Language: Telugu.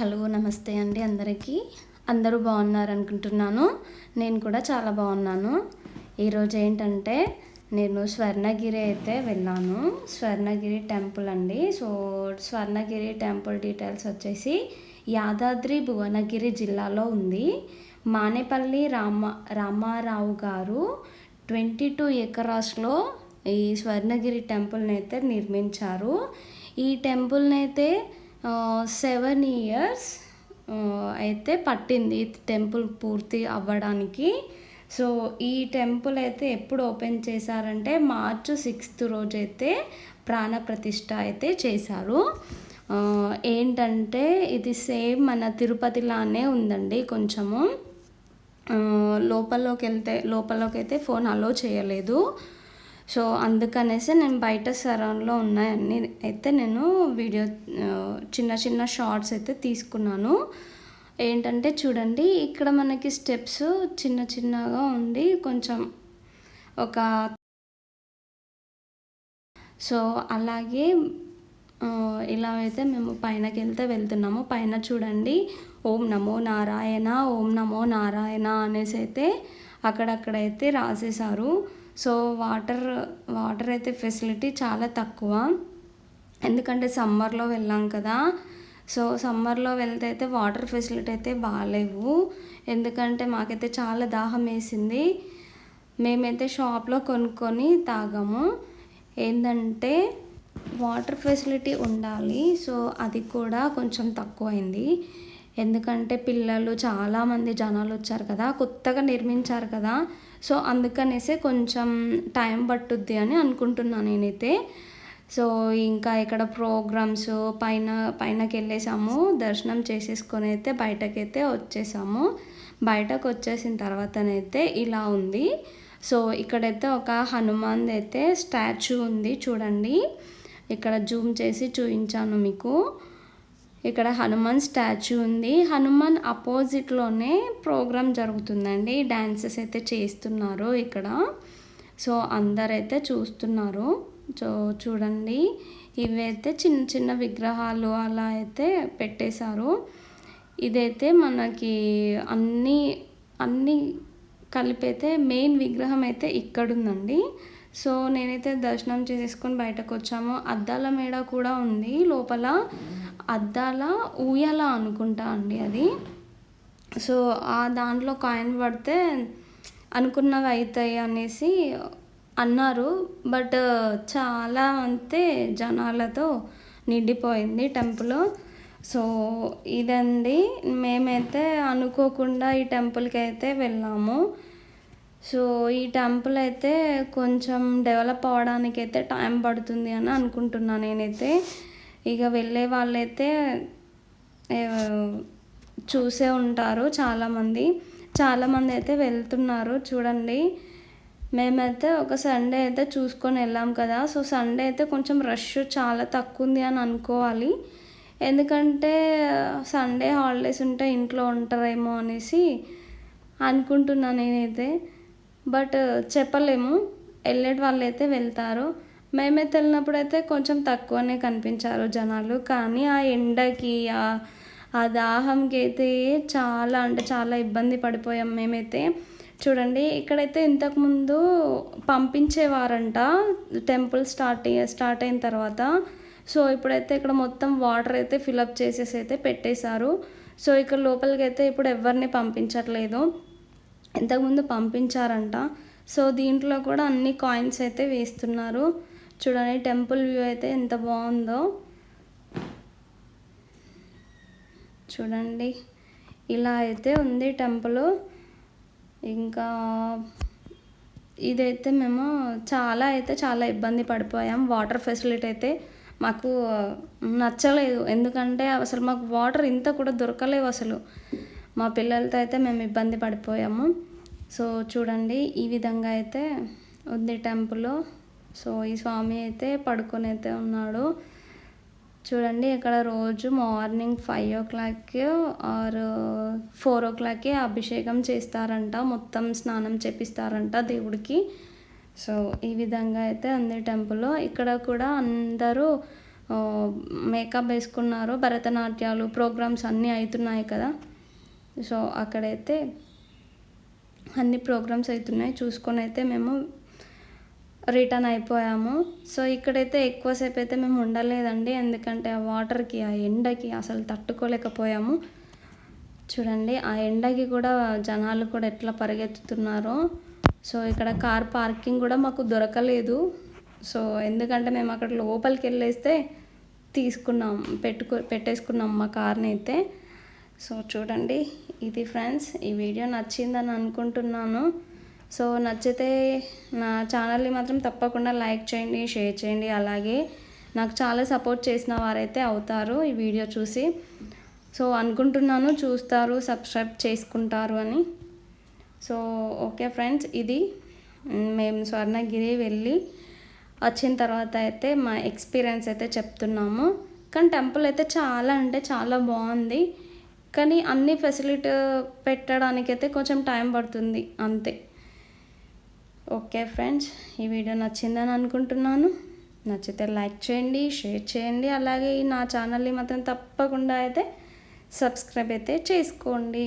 హలో నమస్తే అండి అందరికీ. అందరూ బాగున్నారు అనుకుంటున్నాను నేను కూడా చాలా బాగున్నాను. ఈరోజు ఏంటంటే నేను స్వర్ణగిరి అయితే వెళ్ళాను. స్వర్ణగిరి టెంపుల్ అండి. సో స్వర్ణగిరి టెంపుల్ డీటెయిల్స్ వచ్చేసి యాదాద్రి భువనగిరి జిల్లాలో ఉంది. మానేపల్లి రామ రామారావు గారు ట్వంటీ టూ ఎకరాస్లో ఈ స్వర్ణగిరి టెంపుల్ని అయితే నిర్మించారు. ఈ టెంపుల్ని అయితే సెవెన్ ఇయర్స్ అయితే పట్టింది టెంపుల్ పూర్తి అవ్వడానికి. సో ఈ టెంపుల్ అయితే ఎప్పుడు ఓపెన్ చేశారంటే మార్చ్ సిక్స్త్ రోజు అయితే అయితే చేశారు. ఏంటంటే ఇది సేమ్ మన తిరుపతిలానే ఉందండి కొంచెము. లోపల్లోకి వెళ్తే లోపల్లోకి అయితే ఫోన్ అలో చేయలేదు. సో అందుకనేసి నేను బయట సరౌండ్లో ఉన్నాయన్నీ. అయితే నేను వీడియో చిన్న చిన్న షార్ట్స్ అయితే తీసుకున్నాను. ఏంటంటే చూడండి ఇక్కడ మనకి స్టెప్స్ చిన్న చిన్నగా ఉండి కొంచెం ఒక సో అలాగే ఇలా అయితే మేము పైనకి వెళ్తే వెళ్తున్నాము. పైన చూడండి ఓం నమో నారాయణ ఓం నమో నారాయణ అనేసి అయితే అక్కడక్కడైతే రాసేశారు. సో వాటర్ వాటర్ అయితే ఫెసిలిటీ చాలా తక్కువ. ఎందుకంటే సమ్మర్లో వెళ్ళాం కదా. సో సమ్మర్లో వెళ్తే అయితే వాటర్ ఫెసిలిటీ అయితే బాగాలేవు. ఎందుకంటే మాకైతే చాలా దాహం వేసింది. మేమైతే షాప్లో కొనుక్కొని తాగాము. ఏంటంటే వాటర్ ఫెసిలిటీ ఉండాలి. సో అది కూడా కొంచెం తక్కువైంది. ఎందుకంటే పిల్లలు చాలామంది జనాలు వచ్చారు కదా కొత్తగా నిర్మించారు కదా. సో అందుకనేసే కొంచెం టైం పట్టుద్ది అని అనుకుంటున్నాను నేనైతే. సో ఇంకా ఇక్కడ ప్రోగ్రామ్స్ పైన పైనకి వెళ్ళేసాము దర్శనం చేసేసుకొని అయితే బయటకైతే వచ్చేసాము. బయటకు వచ్చేసిన తర్వాతనైతే ఇలా ఉంది. సో ఇక్కడైతే ఒక హనుమాన్ అయితే స్టాచ్యూ ఉంది చూడండి. ఇక్కడ జూమ్ చేసి చూపించాను మీకు. ఇక్కడ హనుమాన్ స్టాచ్యూ ఉంది. హనుమాన్ అపోజిట్లోనే ప్రోగ్రామ్ జరుగుతుందండి. డ్యాన్సెస్ అయితే చేస్తున్నారు ఇక్కడ. సో అందరైతే చూస్తున్నారు. సో చూడండి. ఇవైతే చిన్న చిన్న విగ్రహాలు అలా అయితే పెట్టేశారు. ఇదైతే మనకి అన్ని అన్ని కలిపైతే మెయిన్ విగ్రహం అయితే ఇక్కడ ఉందండి సో నేనైతే దర్శనం చేసేసుకొని బయటకు వచ్చాము. అద్దాల మేడ కూడా ఉంది. లోపల అద్దాల ఊయల అనుకుంటా అండి అది. సో ఆ దాంట్లో కాయిన్ పడితే అనుకున్నవి అవుతాయి అనేసి అన్నారు. బట్ చాలా అంతే జనాలతో నిండిపోయింది టెంపుల్. సో ఇదండి. మేమైతే అనుకోకుండా ఈ టెంపుల్కి అయితే వెళ్ళాము. సో ఈ టెంపుల్ అయితే కొంచెం డెవలప్ అవ్వడానికి అయితే టైం పడుతుంది అని అనుకుంటున్నాను నేనైతే. ఇక వెళ్ళే వాళ్ళైతే చూసే ఉంటారు చాలామంది. చాలామంది అయితే వెళ్తున్నారు చూడండి. మేమైతే ఒక సండే అయితే చూసుకొని వెళ్ళాం కదా. సో సండే అయితే కొంచెం రష్ చాలా తక్కువ ఉంది అని అనుకోవాలి. ఎందుకంటే సండే హాలిడేస్ ఉంటే ఇంట్లో ఉంటారేమో అనేసి అనుకుంటున్నాను నేనైతే. బట్ చెప్పలేము. వెళ్ళేటి వాళ్ళు అయితే వెళ్తారు. మేమైతే వెళ్ళినప్పుడు అయితే కొంచెం తక్కువనే కనిపించారు జనాలు. కానీ ఆ ఎండకి ఆ ఆ దాహంకి అయితే చాలా అంటే చాలా ఇబ్బంది పడిపోయాం మేమైతే. చూడండి ఇక్కడైతే ఇంతకుముందు పంపించేవారంట. టెంపుల్ స్టార్ట్ స్టార్ట్ అయిన తర్వాత. సో ఇప్పుడైతే ఇక్కడ మొత్తం వాటర్ అయితే ఫిలప్ చేసేసి అయితే పెట్టేశారు. సో ఇక్కడ లోపలికి అయితే ఇప్పుడు ఎవరిని పంపించట్లేదు. ఇంతకుముందు పంపించారంట. సో దీంట్లో కూడా అన్ని కాయిన్స్ అయితే వేస్తున్నారు. చూడండి టెంపుల్ వ్యూ అయితే ఎంత బాగుందో. చూడండి ఇలా అయితే ఉంది టెంపుల్. ఇంకా ఇదైతే మేము చాలా అయితే చాలా ఇబ్బంది పడిపోయాం. వాటర్ ఫెసిలిటీ అయితే మాకు నచ్చలేదు. ఎందుకంటే అసలు మాకు వాటర్ ఇంత కూడా దొరకలేవు అసలు. మా పిల్లలతో అయితే మేము ఇబ్బంది పడిపోయాము. సో చూడండి ఈ విధంగా అయితే ఉంది టెంపుల్. సో ఈ స్వామి అయితే పడుకొని అయితే ఉన్నాడు. చూడండి ఇక్కడ రోజు మార్నింగ్ ఫైవ్ ఓ క్లాక్కి ఆర్ ఫోర్ ఓ క్లాక్కి అభిషేకం చేస్తారంట. మొత్తం స్నానం చేపిస్తారంట దేవుడికి. సో ఈ విధంగా అయితే ఉంది టెంపుల్. ఇక్కడ కూడా అందరూ మేకప్ వేసుకున్నారు భరతనాట్యాలు ప్రోగ్రామ్స్ అన్నీ అవుతున్నాయి కదా. సో అక్కడైతే అన్ని ప్రోగ్రామ్స్ అవుతున్నాయి చూసుకొని అయితే మేము రిటర్న్ అయిపోయాము. సో ఇక్కడైతే ఎక్కువసేపు అయితే మేము ఉండలేదండి. ఎందుకంటే ఆ వాటర్కి ఆ ఎండకి అసలు తట్టుకోలేకపోయాము. చూడండి ఆ ఎండకి కూడా జనాలు కూడా ఎట్లా పరిగెత్తుతున్నారో. సో ఇక్కడ కార్ పార్కింగ్ కూడా మాకు దొరకలేదు. సో ఎందుకంటే మేము అక్కడ లోపలికి వెళ్ళేస్తే తీసుకున్నాం పెట్టుకో పెట్టేసుకున్నాం మా కార్ని అయితే. సో చూడండి ఇది ఫ్రెండ్స్ ఈ వీడియో నచ్చిందని అనుకుంటున్నాను. సో నచ్చితే నా ఛానల్ని మాత్రం తప్పకుండా లైక్ చేయండి షేర్ చేయండి. అలాగే నాకు చాలా సపోర్ట్ చేసిన వారైతే అవుతారు ఈ వీడియో చూసి. సో అనుకుంటున్నాను చూస్తారు సబ్స్క్రైబ్ చేసుకుంటారు అని. సో ఓకే ఫ్రెండ్స్ ఇది మేము స్వర్ణగిరి వెళ్ళి వచ్చిన తర్వాత అయితే మా ఎక్స్పీరియన్స్ అయితే చెప్తున్నాము. కానీ టెంపుల్ అయితే చాలా అంటే చాలా బాగుంది. కానీ అన్ని ఫెసిలిటీ పెట్టడానికైతే కొంచెం టైం పడుతుంది అంతే. ఓకే ఫ్రెండ్స్ ఈ వీడియో నచ్చిందని అనుకుంటున్నాను. నచ్చితే లైక్ చేయండి షేర్ చేయండి. అలాగే ఈ నా ఛానల్ని మాత్రం తప్పకుండా అయితే సబ్స్క్రైబ్ అయితే చేసుకోండి.